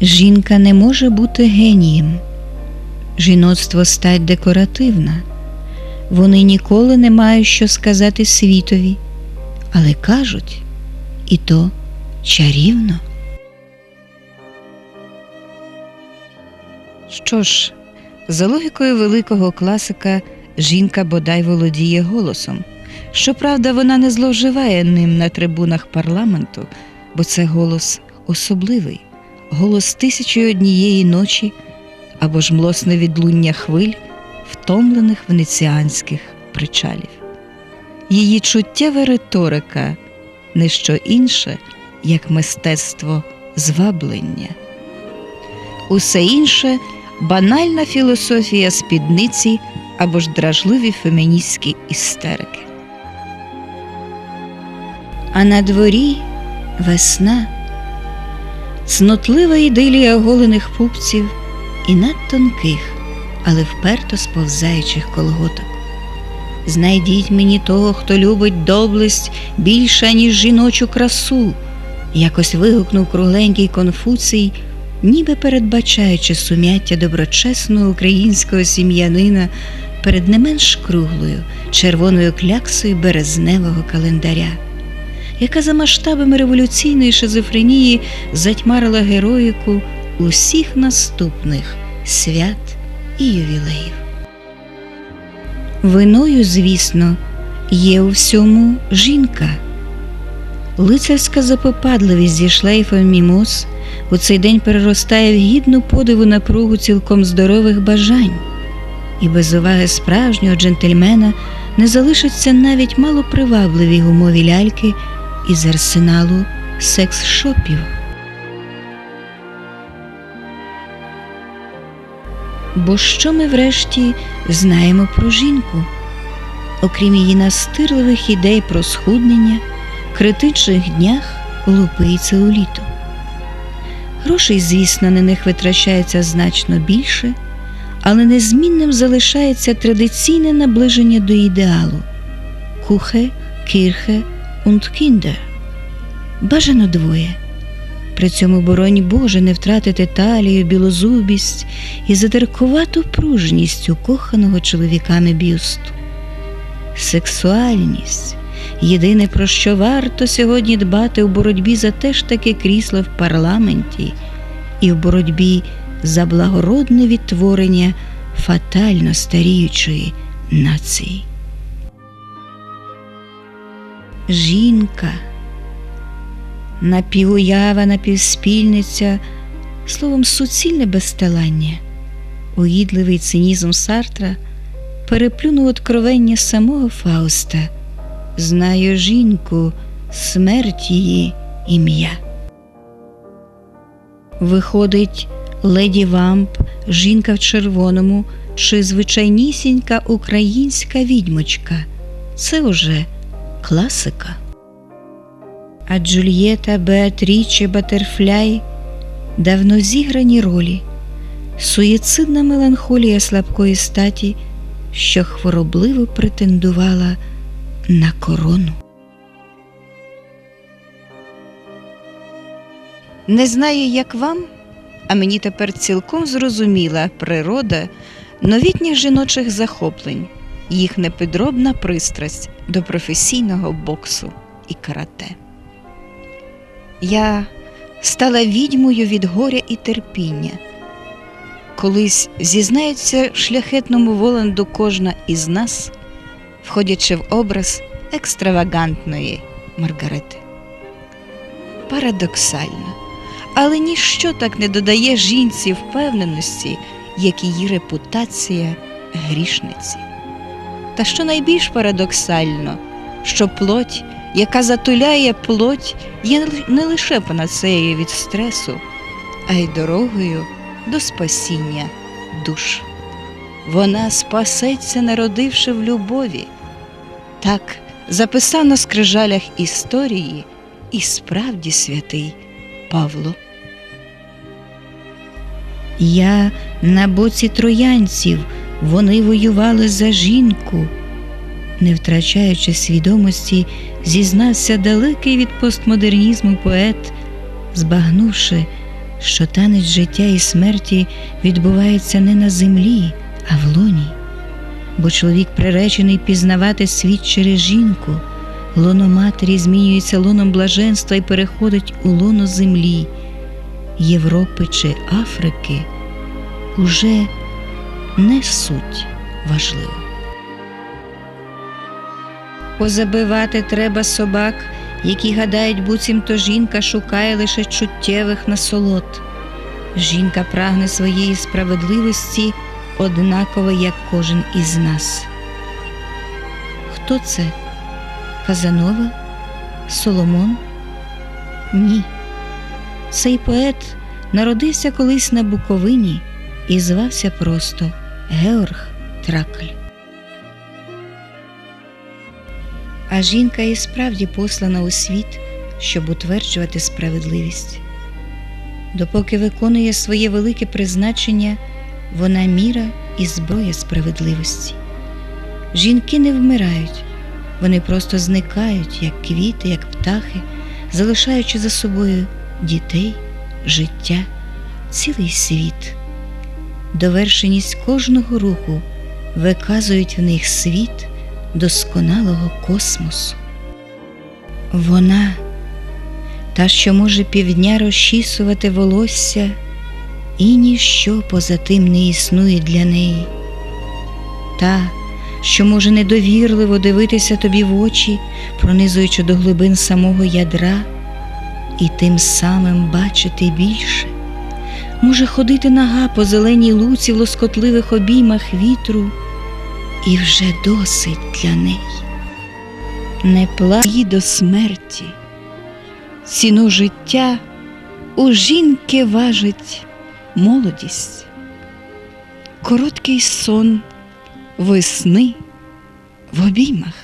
Жінка не може бути генієм. Жіноцтво стать декоративна. Вони ніколи не мають що сказати світові, але кажуть, і то чарівно. Що ж, за логікою великого класика, жінка бодай володіє голосом. Щоправда, вона не зловживає ним на трибунах парламенту, бо це голос особливий, голос тисячі однієї ночі або ж млосне відлуння хвиль, втомлених венеціанських причалів. Її чуттєва риторика не що інше, як мистецтво зваблення. Усе інше банальна філософія спідниці або ж дражливі феміністські істерики. А на дворі весна, цнотлива ідилія оголених пупців і надтонких, але вперто сповзаючих колготок. Знайдіть мені того, хто любить доблесть більше, ніж жіночу красу, якось вигукнув кругленький Конфуцій, ніби передбачаючи сум'яття доброчесного українського сім'янина перед не менш круглою червоною кляксою березневого календаря, яка за масштабами революційної шизофренії затьмарила героїку усіх наступних свят і ювілеїв. Виною, звісно, є у всьому жінка. Лицарська запопадливість зі шлейфом мімоз у цей день переростає в гідну подиву напругу цілком здорових бажань, і без уваги справжнього джентльмена не залишиться навіть малопривабливі гумові ляльки із арсеналу секс-шопів. Бо що ми врешті знаємо про жінку, окрім її настирливих ідей про схуднення, критичних днях лупи і целуліту. Грошей, звісно, на них витрачається значно більше, але незмінним залишається традиційне наближення до ідеалу кухе, кірхе und кіндер. Бажано двоє. При цьому, боронь Боже, не втратити талію, білозубість і задиркувату пружність укоханого чоловіками бюсту. Сексуальність єдине, про що варто сьогодні дбати у боротьбі за те ж таки крісло в парламенті і в боротьбі за благородне відтворення фатально старіючої нації. Жінка напівуява, напівспільниця, словом, суцільне безталання, уїдливий цинізм Сартра переплюнув откровення самого Фауста. Знаю жінку, смерть її ім'я. Виходить, леді Вамп, жінка в червоному чи звичайнісінька українська відьмочка. Це уже класика. А Джульєта, Беатріче, Батерфляй давно зіграні ролі, суєцидна меланхолія слабкої статі, що хворобливо претендувала на корону. Не знаю, як вам, а мені тепер цілком зрозуміла природа новітніх жіночих захоплень, їх непідробна пристрасть до професійного боксу і карате. Я стала відьмою від горя і терпіння. Колись зізнається шляхетному Воланду кожна із нас, входячи в образ екстравагантної Маргарети. Парадоксально, але ніщо так не додає жінці впевненості, як її репутація грішниці. Та що найбільш парадоксально, що плоть яка затуляє плоть, є не лише панацеєю від стресу, а й дорогою до спасіння душ. Вона спасеться, народивши в любові. Так записано в скрижалях історії і справді святий Павло. Я на боці троянців вони воювали за жінку. Не втрачаючи свідомості, зізнався далекий від постмодернізму поет, збагнувши, що танець життя і смерті відбувається не на землі, а в лоні, бо чоловік приречений пізнавати світ через жінку, лоно матері змінюється лоном блаженства і переходить у лоно землі, Європи чи Африки. Уже не суть важливо. Позабивати треба собак, які гадають, буцімто жінка шукає лише чуттєвих насолод. Жінка прагне своєї справедливості однаково, як кожен із нас. Хто це? Казанова? Соломон? Ні. Цей поет народився колись на Буковині і звався просто Георг Тракль. А жінка і справді послана у світ, щоб утверджувати справедливість. Допоки виконує своє велике призначення, вона міра і зброя справедливості. Жінки не вмирають, вони просто зникають, як квіти, як птахи, залишаючи за собою дітей, життя, цілий світ. Довершеність кожного руху виказують в них світ досконалого космосу. Вона, та, що може півдня розчісувати волосся, і ніщо поза тим не існує для неї, та, що може недовірливо дивитися тобі в очі, пронизуючи до глибин самого ядра, і тим самим бачити більше, може ходити нага по зеленій луці в лоскотливих обіймах вітру і вже досить для неї. Не плаї до смерті, ціну життя у жінки важить молодість, короткий сон весни в обіймах.